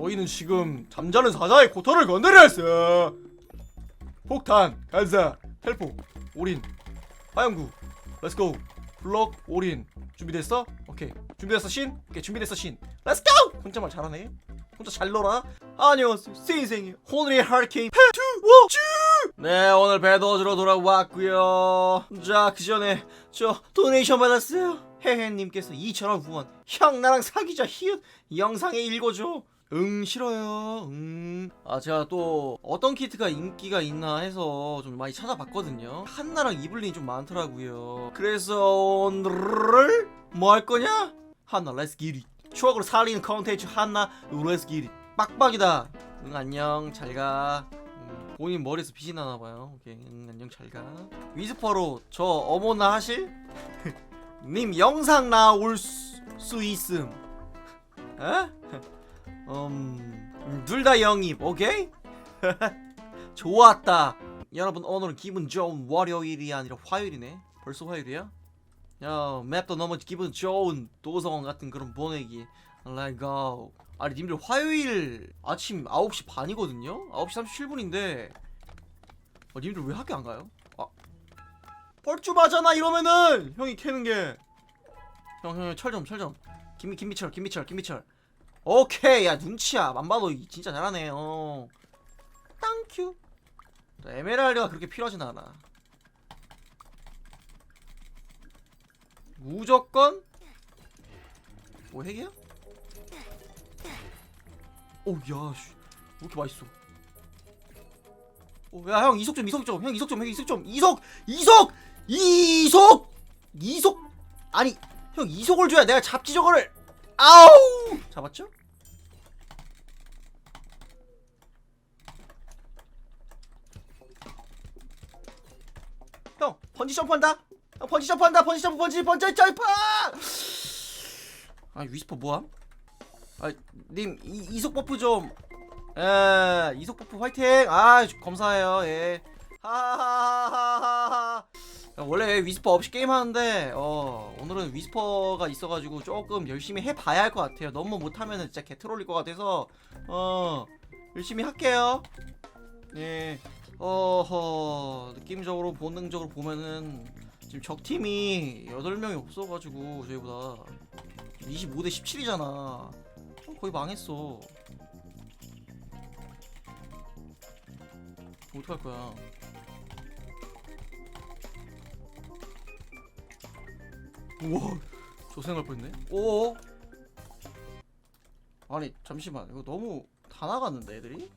너희는 지금 잠자는 사자의 고통을 건드려 했어. 폭탄, 간사, 헬포, 올인, 화염구, 렛츠고. 블럭, 올인. 준비됐어? 오케이. 준비됐어, 신? 오케이, 준비됐어, 신. 렛츠고! 혼자 말 잘하네. 혼자 잘 놀아. 안녕하세요, 신생이 호늘의 하리케인 패투워즈. 네, 오늘 배도주로 돌아왔고요. 자, 그 전에 저 도네이션 받았어요. 헤헤님께서 2,000원 후원. 형 나랑 사귀자 히읗 영상에 읽어줘. 응 싫어요. 응. 아 제가 또 어떤 키트가 인기가 있나 해서 좀 많이 찾아봤거든요. 한나랑 이블린이 좀 많더라고요. 그래서 오늘 뭐 할 거냐? 한나 렛츠 기릿. 추억으로 살리는 컨텐츠 한나 렛츠 기릿. 빡빡이다. 응 안녕 잘 가. 음, 본인 머리에서 빛이 나나 봐요. 오케이 응 안녕 잘 가. 위스퍼로 저 어머나 하실? 님 영상 나올 수, 수 있음. 에? 음, 둘 다 영입, 오케이? 좋았다. 여러분 오늘은 기분 좋은 월요일이 아니라 화요일이네. 벌써 화요일이야? 야, 맵도 너무 기분 좋은 도서관 같은 그런 보내기. Let go. 아니 님들 화요일 아침 9시 반이거든요? 9시 37분인데 어, 님들 왜 학교 안 가요? 아 뻘쭘하잖아 이러면은 형이 캐는 게 형, 형, 철 좀, 철 좀. 김미, 김미철, 김미철, 김미철. 오케이, 야, 눈치야. 안 봐도 이- 진짜 잘하네, 어. 자, 에메랄드가 그렇게 필요하진 않아. 무조건? 뭐, 핵이야? 오, 야, 씨. 왜 이렇게 맛있어? 오, 야, 형, 이속 좀, 이속 좀. 형, 이속 좀, 형, 이속 좀. 이속! 이속! 이속! 이속! 아니, 형 이속을 줘야 내가 잡지 저거를 아우! 잡았죠? 형 번지 점프한다. 형 번지 점프한다. 번지 점프 번지 번지 점프! 아 위스퍼 뭐함? 아 님 이속 버프 좀. 에, 이속 버프 화이팅! 아 검사해요 예. 하하하하하. 야, 원래 위스퍼 없이 게임하는데 어 오늘은 위스퍼가 있어가지고 조금 열심히 해봐야 할 것 같아요. 너무 못하면은 진짜 개트롤릴 것 같아서 어 열심히 할게요. 예 어허 느낌적으로 본능적으로 보면은 지금 적팀이 8명이 없어가지고 저희보다 25대 17이잖아. 거의 망했어. 어떡할 거야 우와. 조생할 뻔했네. 오. 아니 잠시만. 이거 너무 다 나갔는데 애들이?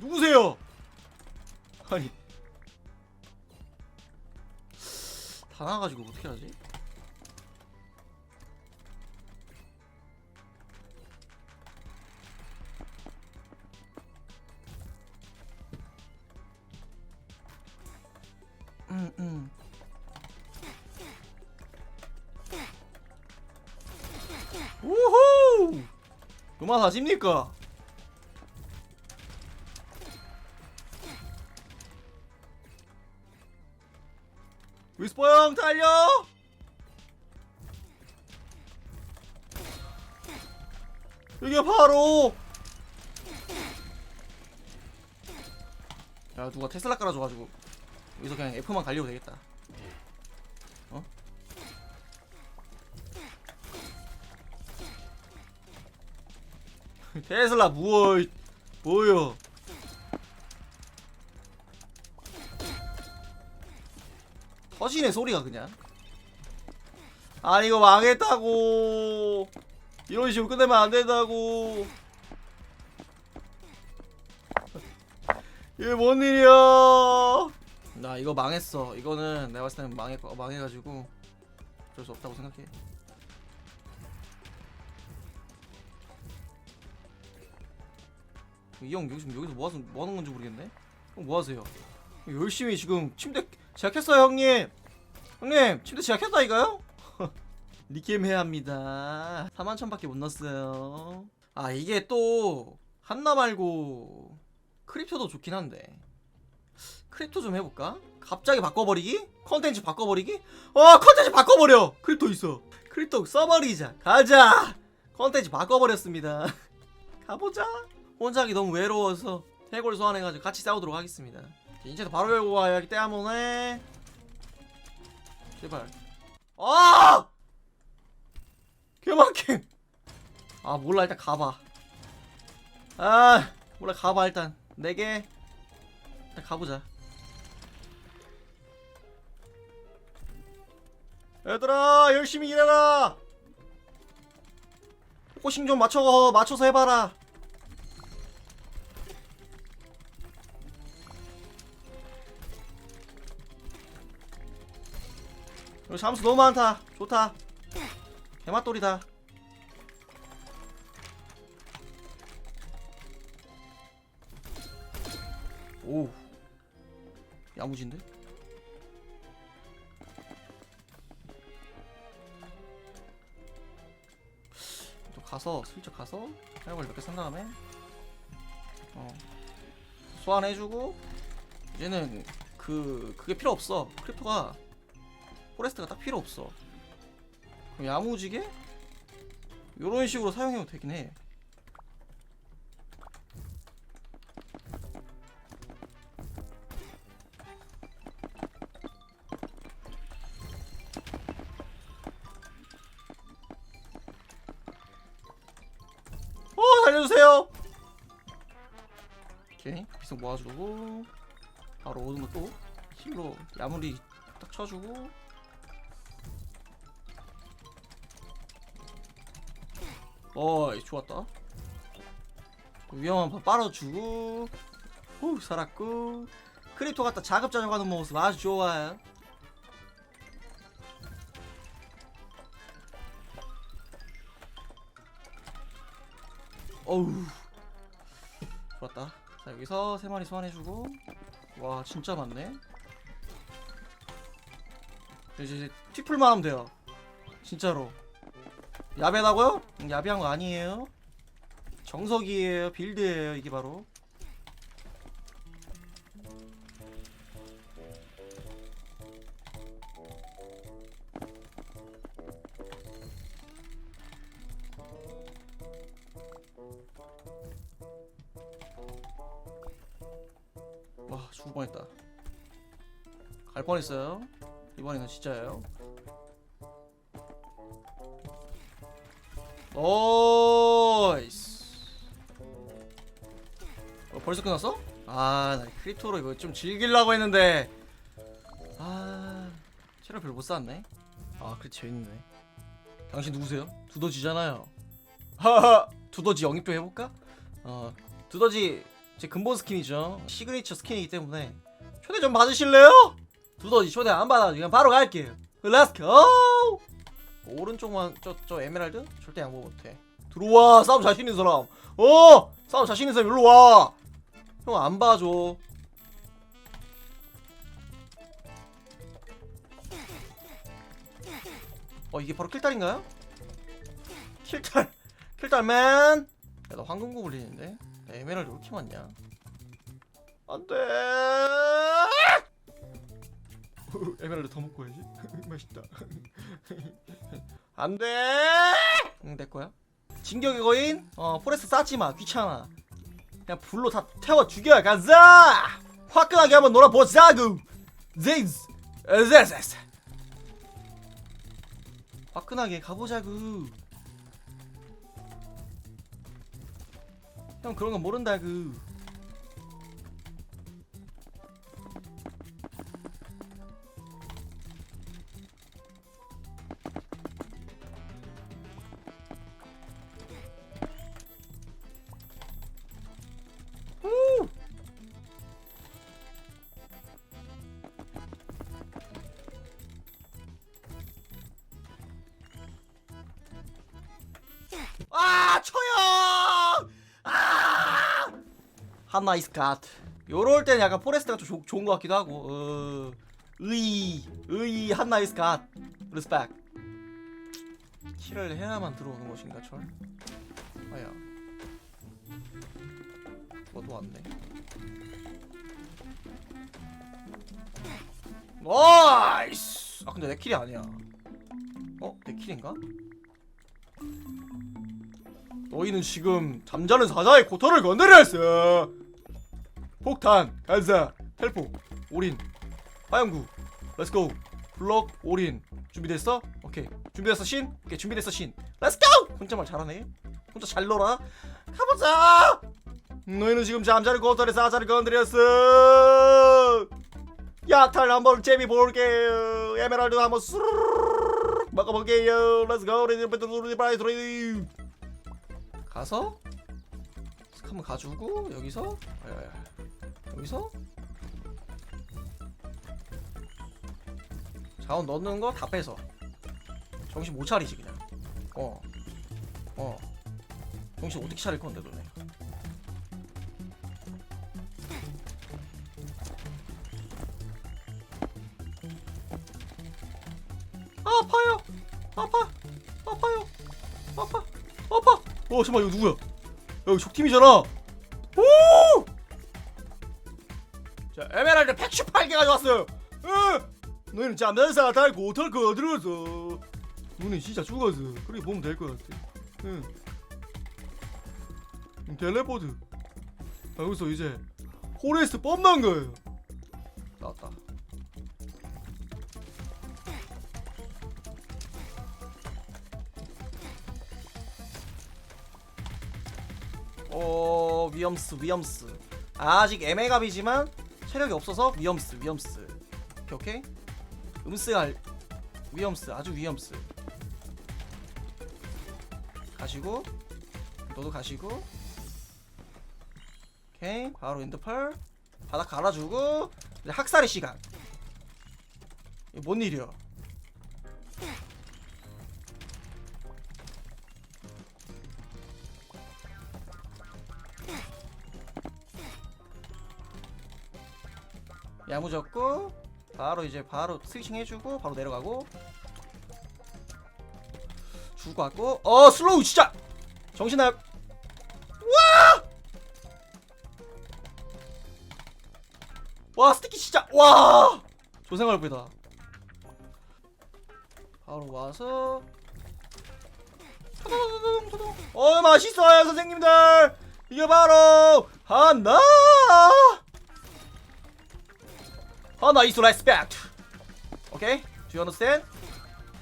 누구세요? 아니. 다 나가가지고 어떻게 하지 그만 하십니까? 위스퍼 형 달려! 이게 바로 야 누가 테슬라 깔아줘가지고 여기서 그냥 F만 갈려도 되겠다. 테슬라 무어 뭐요? 터지네 소리가 그냥. 아니 이거 망했다고. 이런 식으로 끝내면 안 된다고. 이게 뭔 일이야? 나 이거 망했어. 이거는 내가 봤을 때는 망해 망해가지고 어쩔 수 없다고 생각해. 이형 여기서 여기서 뭐, 하서, 뭐 건지 모르겠네. 형 뭐 하세요? 열심히 지금 침대 제작했어요 형님. 형님 침대 제작했다니까요? 리게임 해야 합니다. 4만 천밖에 못 넣었어요. 아 이게 또 한나 말고 크립토도 좋긴 한데 크립토 좀 해볼까? 갑자기 바꿔버리기? 컨텐츠 바꿔버리기? 어 컨텐츠 바꿔버려! 크립토 있어 크립토 써버리자 가자 컨텐츠 바꿔버렸습니다 가보자 혼자 하기 너무 외로워서 해골 소환해가지고 같이 싸우도록 하겠습니다. 인체도 바로 열고 와야 하기 때문에. 제발. 아! 개막힘 아 몰라. 일단 가봐. 아 몰라. 가봐 일단. 네개. 일단 가보자. 얘들아 열심히 일해라! 포싱 좀 맞춰 맞춰서 해봐라 여기 잠수 너무 많다. 좋다. 개맛돌이다. 오. 야무진데? 또 가서 슬쩍 가서 사용을 몇 개 산 다음에 어 소환해주고 이제는 그 그게 필요 없어. 크립토가 포레스트가 딱 필요 없어. 그럼 야무지게 요런 식으로 사용해도 되긴 해. 어 살려주세요! 오케이 비석 모아주고 바로 오는 것도 힐로 야무리 딱 쳐주고 어이 좋았다. 위험한 번 빨아주고. 후 살았고 크립토 갖다 자급자족 하는 모습 아주 좋아요. 어우. 좋았다. 자 여기서 세 마리 소환해주고. 와 진짜 많네. 이제 튀풀만 하면 돼요. 진짜로 야배다고요? 음, 야비한 거 아니에요. 정석이에요 빌드예요 이게 바로. 와 죽을 뻔했다. 갈 뻔했어요. 이번에는 진짜예요 오이스. 어, 벌써 끝났어? 아나 크립토로 이거 좀 즐기려고 했는데. 아 체력 별로 못 쌓았네. 아 그래 재밌네. 당신 누구세요? 두더지잖아요. 하하 두더지 영입 좀 해볼까? 어 두더지 제 근본 스킨이죠. 시그니처 스킨이기 때문에. 초대 좀 받으실래요? 두더지 초대 안 받아 그냥 바로 갈게요. 렛츠고 오른쪽만 저 저 에메랄드? 절대 양보 못해. 들어와 싸움 자신 있는 사람. 어? 싸움 자신 있는 사람 일로 와 형 안 봐줘. 어 이게 바로 킬딸인가요? 킬딸 킬딸맨? 야나 황금 고블린인데? 나 에메랄드 왜 이렇게 많냐? 안돼 에메랄드 더 먹고 해야지. 맛있다. 안 돼! 응 내 거야? 진격의 거인? 어 포레스트 쌓지마 귀찮아. 그냥 불로 다 태워 죽여 가자! 화끈하게 한번 놀아보자구! 제이즈 에제세스 화끈하게 가보자구. 형 그런 거 모른다구 한나이스 갓 요럴 때는 약간 포레스트가 좀 좋- 좋은 것 같기도 하고 어, 의의 의의 한나이스 갓 리스펙 킬을 해야만 들어오는 것인가 철? 아야. 뭐도 왔네. 나이스! 아 근데 내 킬이 아니야. 어? 내 100킬인가? 너희는 지금 잠자는 사자의 건드려 했어 폭탄, 간사, 텔포, 올인, 화염구, 렛츠고 블럭, 올인. 준비됐어? 오케이. 준비됐어 신? 오케이 준비됐어 신. 렛츠고! 혼자 말 잘하네. 혼자 잘 놀아. 가보자! 너희는 지금 잠자는 고통의 사자를 건드렸어. 약탈 한번 재미 볼게요. 에메랄드 한번 수르르르 먹어볼게요. 렛츠고 레디브라이드레디 가서? 한번 가지고 여기서? 예, 여기서? 자원 넣는 거 다 빼서. 정신 못 차리지 그냥. 어. 어. 정신 어떻게 차릴 건데 너네? 아파요! 아파! 아파요! 아파! 아파! 어 잠깐만 이거 누구야? 야, 여기 적팀이잖아! 오! 자 에메랄드 118개 가져왔어요. 응! 너희는 잠자사 달고 어떨 거 어들었어 너는 진짜 죽었어 그렇게 보면 될 것 같아. 응. 음, 텔레포트 여기서 이제 포레스트 뻔난 거예요. 나왔다. 어 위험스 위험스. 아직 애매갑이지만 체력이 없어서 위험스 위험스. 오케이 오케이? 음스할 위험스 아주 위험스. 가시고 너도 가시고. 오케이 바로 엔더펄. 바닥 갈아주고 이제 학살의 시간. 이게 뭔 일이야 야무졌고 바로 이제 바로 스위칭 해주고 바로 내려가고 주고 왔고. 어 슬로우 진짜! 정신 나요? 와! 와 스티키 진짜! 와! 조생할 보이다. 바로 와서. 어 맛있어요 선생님들! 이게 바로 하나 하나 is respect. Okay? Do you understand?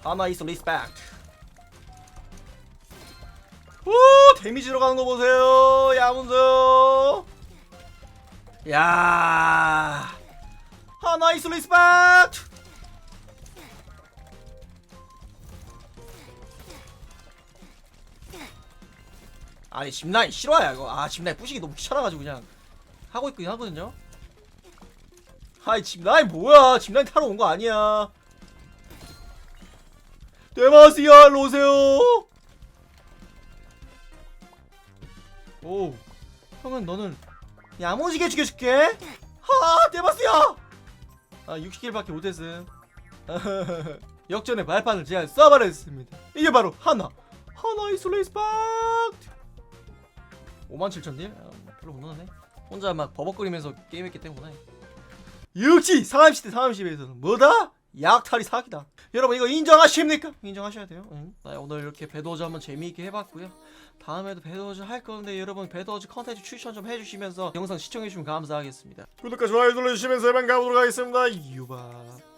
하나 is respect. 오, 데미지 들어가는 거 보세요. 야문서. 야. 하나 is respect. 아니 집라인 싫어요 이거 아 집라인 부시기 너무 귀찮아가지고 그냥 하고 있긴 하거든요 아이 집라인 뭐야. 집라인 타러 온 거 아니야. 데마시아 오세요. 오 형은 너는 야무지게 죽여줄게. 하 데마시아. 아 60킬밖에 못했음. 역전의 발판을 제가 써버렸습니다. 이게 바로 하나. 하나 이솔레이스 박트. 57,000딜? 아, 별로 못 넣었네. 혼자 막 버벅거리면서 게임했기 때문에 역시 상암시대 상암시대에서는 뭐다? 약탈이 사기다. 여러분 이거 인정하십니까? 인정하셔야 돼요. 응. 나 오늘 이렇게 배드워즈 한번 재미있게 해봤고요. 다음에도 배드워즈 할 건데 여러분 배드워즈 컨텐츠 추천 좀 해주시면서 영상 시청해주시면 감사하겠습니다. 구독과 좋아요 눌러주시면서 해방 가보도록 하겠습니다. 유바